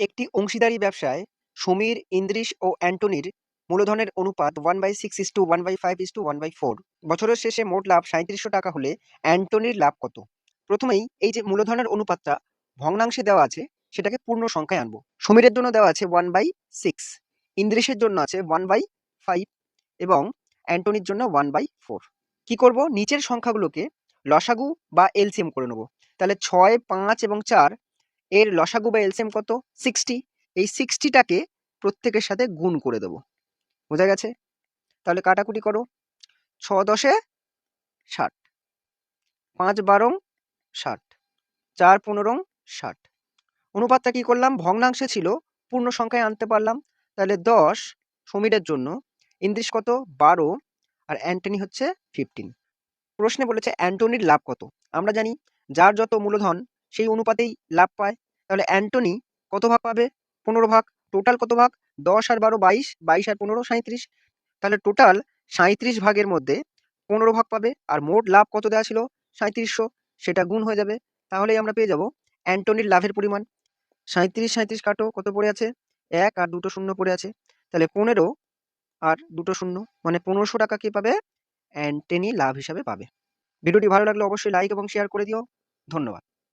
একটি অংশীদারি ব্যবসায় সমীর, ইন্দ্রিশ ও অ্যান্টনির মূলধনের অনুপাত one by six is two one by five is two one by four বছরের শেষে মোট লাভ সাঁইত্রিশশো টাকা হলে অ্যান্টনির লাভ কত? প্রথমেই এই যে মূলধনের অনুপাতটা ভগ্নাংশে দেওয়া আছে সেটাকে পূর্ণ সংখ্যায় আনব। সমীরের জন্য দেওয়া আছে ওয়ান বাই সিক্স ইন্দ্রিশের জন্য আছে ওয়ান বাই ফাইভ এবং অ্যান্টনির জন্য ওয়ান বাই ফোর কি করব? নিচের সংখ্যাগুলোকে লসাগু বা এলসিএম করে নেব। তাহলে ছয় পাঁচ এবং চার এর লসাগু বা এলসিএম কত? সিক্সটি এই সিক্সটিটাকে প্রত্যেকের সাথে গুণ করে দেবো। বোঝা গেছে? তাহলে কাটাকুটি করো। ছ দশে ষাট। পাঁচ বারং ষাট। চার পনেরো ষাট। অনুপাতটা কি করলাম? ভগ্নাংশে ছিল, পূর্ণ সংখ্যায় আনতে পারলাম। তাহলে দশ সমীরের জন্য ইন্দ্রিস কত? বারো। আর অ্যান্টনি হচ্ছে ফিফটিন প্রশ্নে বলেছে অ্যান্টনির লাভ কত? আমরা জানি যার যত মূলধন সেই অনুপাতেই লাভ পায়। তাহলে অ্যান্টনি কত ভাগ পাবে? পনেরো ভাগ। টোটাল কত ভাগ? দশ আর বারো বাইশ বাইশ আর পনেরো সাঁইত্রিশ। তাহলে টোটাল সাঁইত্রিশ ভাগের মধ্যে পনেরো ভাগ পাবে আর মোট লাভ কত দেওয়া ছিল? সাঁইত্রিশশো। সেটা গুণ হয়ে যাবে। তাহলেই আমরা পেয়ে যাব অ্যান্টনির লাভের পরিমাণ। সাঁইত্রিশ সাঁইত্রিশ কাটো, কত পড়ে আছে? এক আর দুটো শূন্য পড়ে আছে। তাহলে পনেরো আর দুটো শূন্য মানে পনেরোশো টাকা কী পাবে? অ্যান্টনি লাভ হিসাবে পাবে। ভিডিওটি ভালো লাগলে অবশ্যই লাইক এবং শেয়ার করে দিও। ধন্যবাদ।